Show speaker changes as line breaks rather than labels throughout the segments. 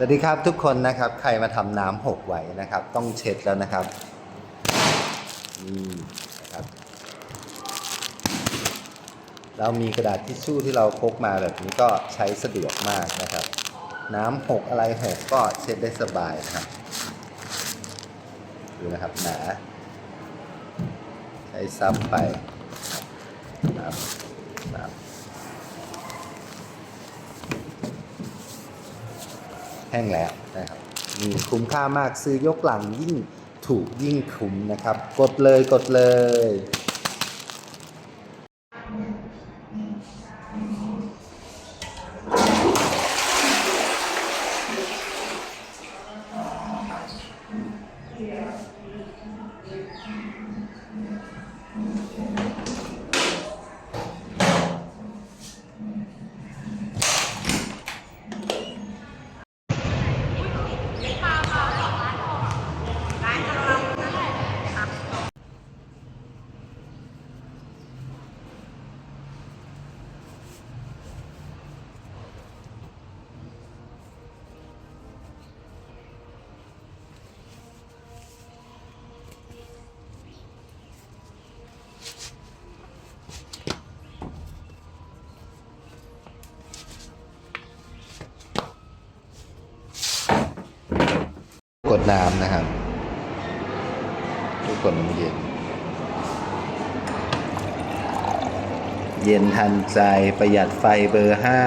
สวัสดีครับทุกคนนะครับใครมาทำน้ำหกไว้นะครับ ต้องเช็ดแล้วนะครับนี่นะครับ เรามีกระดาษทิชชู่ที่เราพกมาแบบนี้ก็ใช้สะดวกมากนะครับ น้ำหกอะไรหกก็เช็ดได้สบายนะครับดูนะครับหนา ใช้ซับไปนะครับนะครับ แห้งแล้วนะครับนี่คุ้มค่ามากซื้อยกหลังยิ่งถูกยิ่งคุ้มนะครับ กดเลยกดเลย น้ำนะครับทุกคนมันเย็น เย็นทันใจประหยัดไฟเบอร์ห้า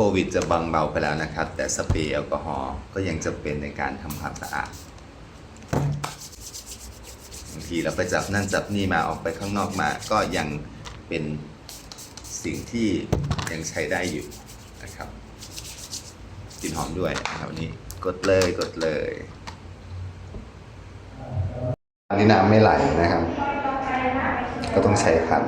โควิดจะบังเบาไปแล้วนะครับ แต่สเปรย์แอลกอฮอล์ก็ยังจะเป็นในการทำความสะอาดบางทีเราไปจับนั่นจับนี่มาออกไปข้างนอกมา ก็ยังเป็นสิ่งที่ยังใช้ได้อยู่นะครับกลิ่นหอมด้วยนะครับวันนี้กดเลยกดเลยอันนี้น้ำไม่ไหลนะครับ ก็ต้องใช้ขัน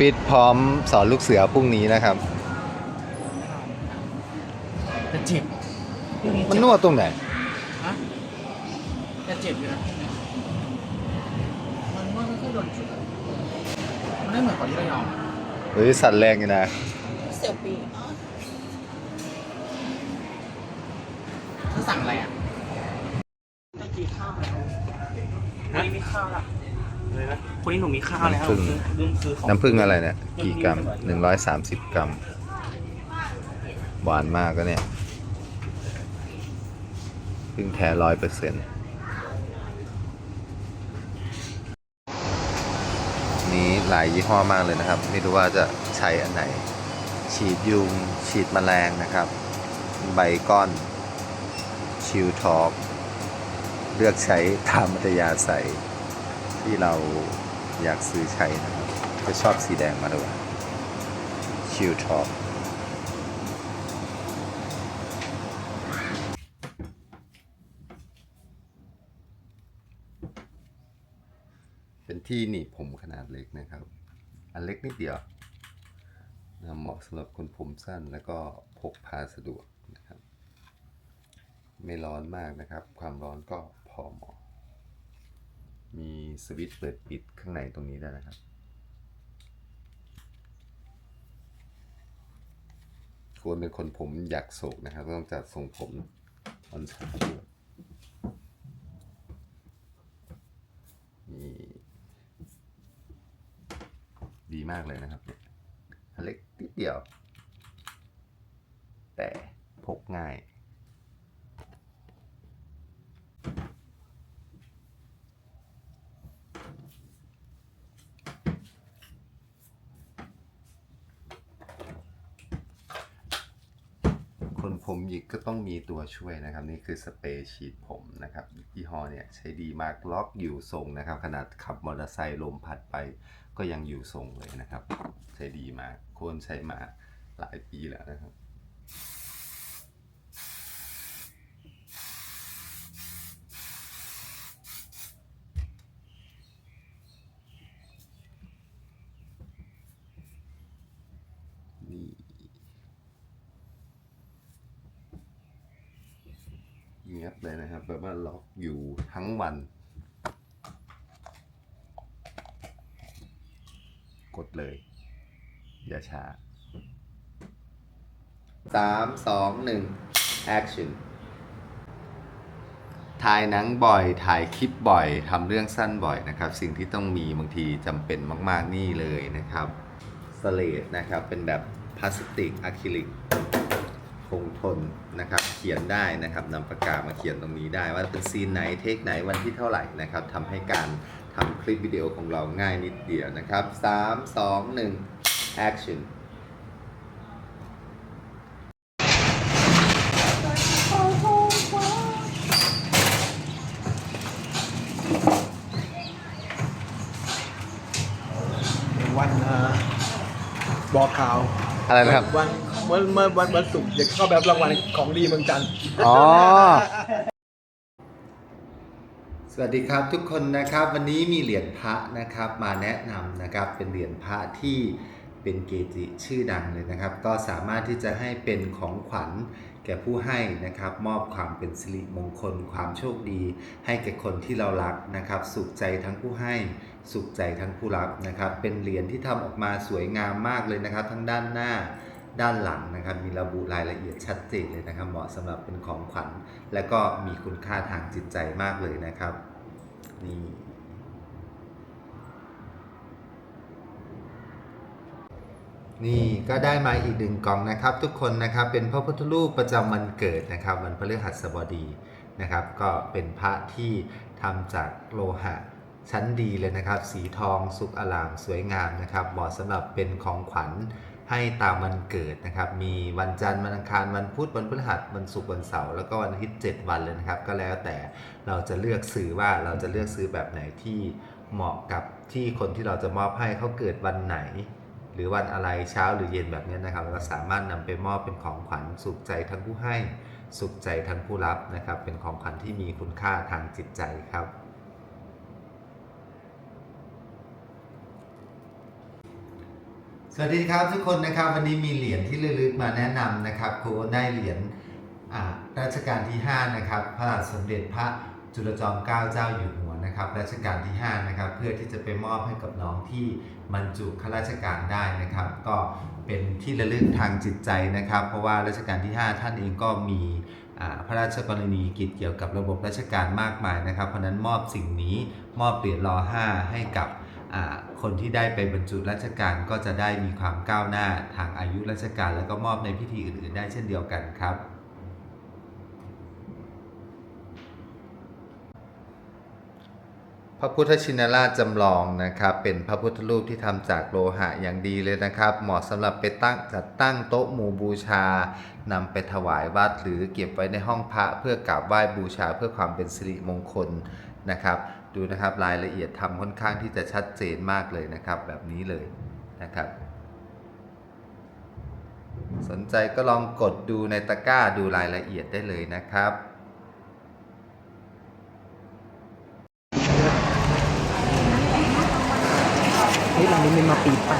ฟิตพร้อมสอนลูกเสือพรุ่งนี้นะครับ
จะเจ็บ
มันนวดตรงไหน
ฮะจะเจ็บอยู่นะ มันว่าไม่ค่อยโดนจุดอะมันไม่เหมือนก่อนที่เรายอม
หรือสั่นแรงอยู่นะ
เสี่ยวปี
ถ้าสั่งอะไรอะ
ไม่กินข้าวแล้ววันนี้มีข้าวละ
เลยนะ คนนี้หนูมีข้าวแล้ว
น้ำผึ้ง
ซื้อซื้อของ
น้ำผึ้งอะไรเนี่ยกี่กรัม130กรัม หวานมากก็เนี่ยพึ่งแท้ร้อยเปอร์เซ็นต์นี้หลายยี่ห้อมากเลยนะครับ ไม่รู้ว่าจะใช้อันไหน ฉีดยุง ฉีดแมลงนะครับ ใบก้อน ชิวทอก เลือกใช้ตามมัธยาศัย ที่เราอยากซื้อใช้นะครับ จะชอบสีแดงมาด้วยคิวท็อปเป็นที่หนีผมขนาดเล็กนะครับ อันเล็กนิดเดียวเหมาะสำหรับคนผมสั้นแล้วก็พกพาสะดวกนะครับ ไม่ร้อนมากนะครับ ความร้อนก็พอเหมาะ มีสวิตช์เปิดปิดข้างในตรงนี้ได้นะครับ ควรเป็นคนผมอยากโศกนะครับต้องจัดทรงผมออนชาด้วยนี่ดีมากเลยนะครับเนี่ยอันเล็กนิดเดียว แต่พกง่าย คน ผมหยิกก็ต้องมีตัวช่วยนะครับ นี่คือสเปรย์ฉีดผมนะครับยี่ห้อเนี่ยใช้ดีมากล็อกอยู่ทรงนะครับ ขนาดขับมอเตอร์ไซค์ลมพัดไป ก็ยังอยู่ทรงเลยนะครับ ใช้ดีมากควรใช้มาหลายปีแล้วนะครับ งียบเลยนะครับแบบว่าล็อกอยู่ทั้งวัน กดเลย อย่าช้าสามสองหนึ่ง action ถ่ายหนังบ่อยถ่ายคลิปบ่อยทำเรื่องสั้นบ่อยนะครับ สิ่งที่ต้องมีบางทีจำเป็นมาก ๆ นี่เลยนะครับสเลดนะครับ เป็นแบบพลาสติกอะคริลิก คงทนนะครับเขียนได้นะครับนำปากกามาเขียนตรงนี้ได้ ว่าเป็นซีนไหนเทคไหนวันที่เท่าไหร่นะครับทำให้การทำคลิปวิดีโอของเราง่ายนิดเดียวนะครับ 3 2 1 action
วันเอ่อบอกข่าว
อะไรนะครับ
วัน เมื่อเมื่อวันวันศุกร์จะเข้าแบบรางวัลของดีเมืองจันทร์
อ๋อ สวัสดีครับทุกคนนะครับ วันนี้มีเหรียญพระนะครับ มาแนะนำนะครับเป็นเหรียญพระที่เป็นเกจิชื่อดังเลยนะครับ ก็สามารถที่จะให้เป็นของขวัญแก่ผู้ให้นะครับ มอบความเป็นสิริมงคล ความโชคดี ให้แก่คนที่เรารักนะครับ สุขใจทั้งผู้ให้ สุขใจทั้งผู้รับนะครับ เป็นเหรียญที่ทำออกมาสวยงามมากเลยนะครับ ทั้งด้านหน้า ด้านหลังนะครับ มีระบุรายละเอียดชัดเจนเลยนะครับ เหมาะสำหรับเป็นของขวัญ และก็มีคุณค่าทางจิตใจมากเลยนะครับ นี่นี่ก็ได้มาอีกหนึ่งกล่องนะครับ ทุกคนนะครับเป็นพระพุทธรูปประจำวันเกิดนะครับวันพฤหัสบดีนะครับ ก็เป็นพระที่ทำจากโลหะชั้นดีเลยนะครับ สีทองสุกอลามสวยงามนะครับเหมาะสำหรับเป็นของขวัญ ให้ตามวันเกิดนะครับ มีวันจันทร์วันอังคารวันพุธวันพฤหัสวันศุกร์วันเสาร์แล้วก็วันอาทิตย์7วันเลยนะครับ ก็แล้วแต่เราจะเลือกซื้อว่าเราจะเลือกซื้อแบบไหนที่เหมาะกับที่คนที่เราจะมอบให้เขาเกิดวันไหน หรือวันอะไรเช้าหรือเย็นแบบนี้นะครับเราสามารถนำไปมอบเป็นของขวัญสุขใจทั้งผู้ให้สุขใจทั้งผู้รับนะครับ เป็นของขวัญที่มีคุณค่าทางจิตใจครับ สวัสดีครับทุกคนนะครับวันนี้มีเหรียญที่ระลึกมาแนะนำนะครับครูได้เหรียญอ่ารัชกาลที่ 5 นะครับพระบาทสมเด็จพระจุลจอมเกล้าเจ้าอยู่หัวนะครับรัชกาลที่ 5 นะครับเพื่อที่จะไปมอบให้กับน้องที่บรรจุข้าราชการได้นะครับ ก็เป็นที่ระลึกทางจิตใจนะครับ เพราะว่ารัชกาลที่ 5 ท่านเองก็มีพระราชกรณียกิจเกี่ยวกับระบบราชการมากมายนะครับ เพราะนั้นมอบสิ่งนี้มอบเหรียญรอ5ให้กับ คนที่ได้ไปบรรจุราชการก็จะได้มีความก้าวหน้าทางอายุราชการ แล้วก็มอบในพิธีอื่น ๆ ได้เช่นเดียวกันครับ พระพุทธชินราชจำลองนะครับ เป็นพระพุทธรูปที่ทำจากโลหะอย่างดีเลยนะครับ เหมาะสำหรับไปตั้งจัดตั้งโต๊ะหมู่บูชานำไปถวายวัดหรือเก็บไว้ในห้องพระเพื่อกราบไหว้บูชาเพื่อความเป็นสิริมงคลนะครับ ดูนะครับรายละเอียดทำค่อนข้างที่จะชัดเจนมากเลยนะครับ แบบนี้เลยนะครับ สนใจก็ลองกดดูในตะกร้าดูรายละเอียดได้เลยนะครับ
ฮ้ยร้านนี้มีมาปีไป